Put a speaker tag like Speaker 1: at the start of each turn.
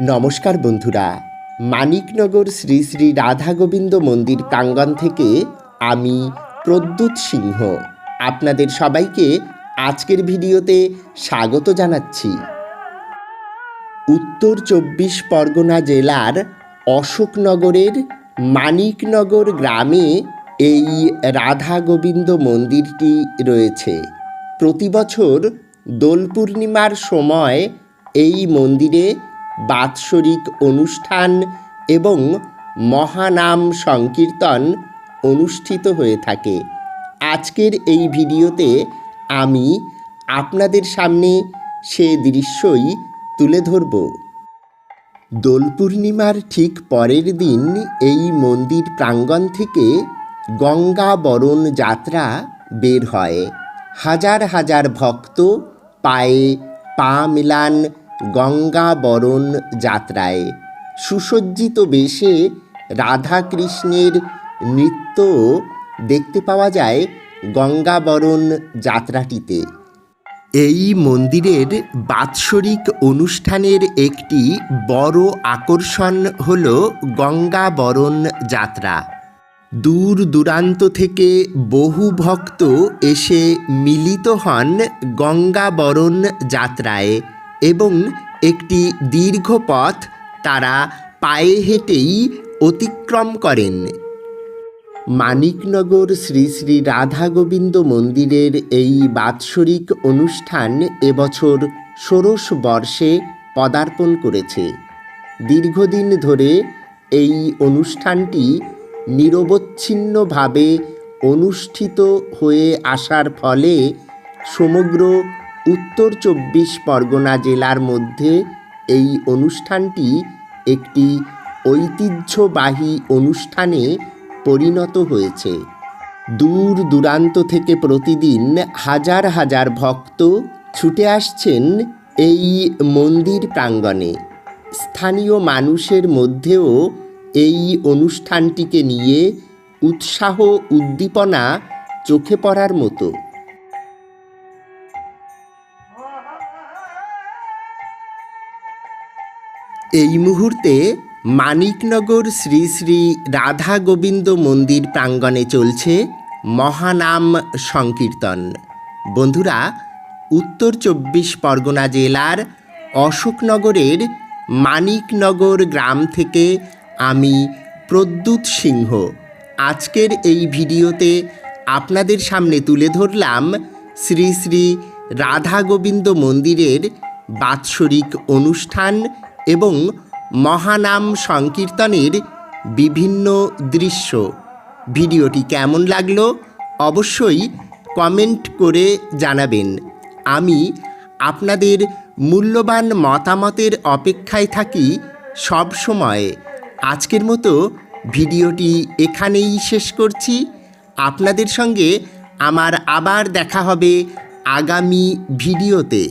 Speaker 1: নমস্কার বন্ধুরা। মানিকনগর শ্রী শ্রী রাধা গোবিন্দ মন্দির প্রাঙ্গণ থেকে আমি প্রদ্যুৎ সিংহ। আপনাদের সবাইকে আজকের ভিডিওতে স্বাগত জানাচ্ছি। উত্তর চব্বিশ পরগনা জেলার অশোকনগরের মানিকনগর গ্রামে এই রাধা গোবিন্দ মন্দিরটি রয়েছে। প্রতি বছর দোল পূর্ণিমার সময় এই মন্দিরে বাৎসরিক অনুষ্ঠান এবং মহানাম সংকীর্তন অনুষ্ঠিত হয়ে থাকে। আজকের এই ভিডিওতে আমি আপনাদের সামনে সে দৃশ্যই তুলে ধরব। দোল পূর্ণিমার ঠিক পরের দিন এই মন্দির প্রাঙ্গণ থেকে গঙ্গা বরণ যাত্রা বের হয়। হাজার হাজার ভক্ত পায়ে পা মেলান গঙ্গা বরণ যাত্রায় সুসজ্জিত বেশে রাধাকৃষ্ণের নৃত্য দেখতে পাওয়া যায় গঙ্গাবরণ যাত্রাটিতে। এই মন্দিরের বাৎসরিক অনুষ্ঠানের একটি বড় আকর্ষণ হল গঙ্গাবরণ যাত্রা। দূর দূরান্ত থেকে বহু ভক্ত এসে মিলিত হন গঙ্গাবরণ যাত্রায়। এবং একটি দীর্ঘ পথ তারা পায়ে হেঁটেই অতিক্রম করেন। মানিকনগর শ্রী শ্রী রাধা গোবিন্দ মন্দিরের এই বাৎসরিক অনুষ্ঠান এবছর ষোড়শ বর্ষে পদার্পণ করেছে। দীর্ঘদিন ধরে এই অনুষ্ঠানটি নিরবচ্ছিন্নভাবে অনুষ্ঠিত হয়ে আসার ফলে সমগ্র উত্তর চব্বিশ পরগনা জেলার মধ্যে এই অনুষ্ঠানটি একটি ঐতিহ্যবাহী অনুষ্ঠানে পরিণত হয়েছে। দূর দূরান্ত থেকে প্রতিদিন হাজার হাজার ভক্ত ছুটে আসছেন এই মন্দির প্রাঙ্গণে। স্থানীয় মানুষের মধ্যেও এই অনুষ্ঠানটিকে নিয়ে উৎসাহ, উদ্দীপনা চোখে পড়ার মতো। এই মুহূর্তে মানিকনগর শ্রী শ্রী রাধা গোবিন্দ মন্দির প্রাঙ্গণে চলছে মহানাম সংকীর্তন। বন্ধুরা, উত্তর চব্বিশ পরগনা জেলার অশোকনগরের মানিকনগর গ্রাম থেকে আমি প্রদ্যুৎ সিংহ। আজকের এই ভিডিওতে আপনাদের সামনে তুলে ধরলাম শ্রী শ্রী রাধা গোবিন্দ মন্দিরের বাৎসরিক অনুষ্ঠান এবং মহানাম সংকীর্তনের বিভিন্ন দৃশ্য। ভিডিওটি কেমন লাগল অবশ্যই কমেন্ট করে জানাবেন। আমি আপনাদের মূল্যবান মতামতের অপেক্ষায় থাকি সব সময়। আজকের মতো ভিডিওটি এখানেই শেষ করছি। আপনাদের সঙ্গে আমার আবার দেখা হবে আগামী ভিডিওতে।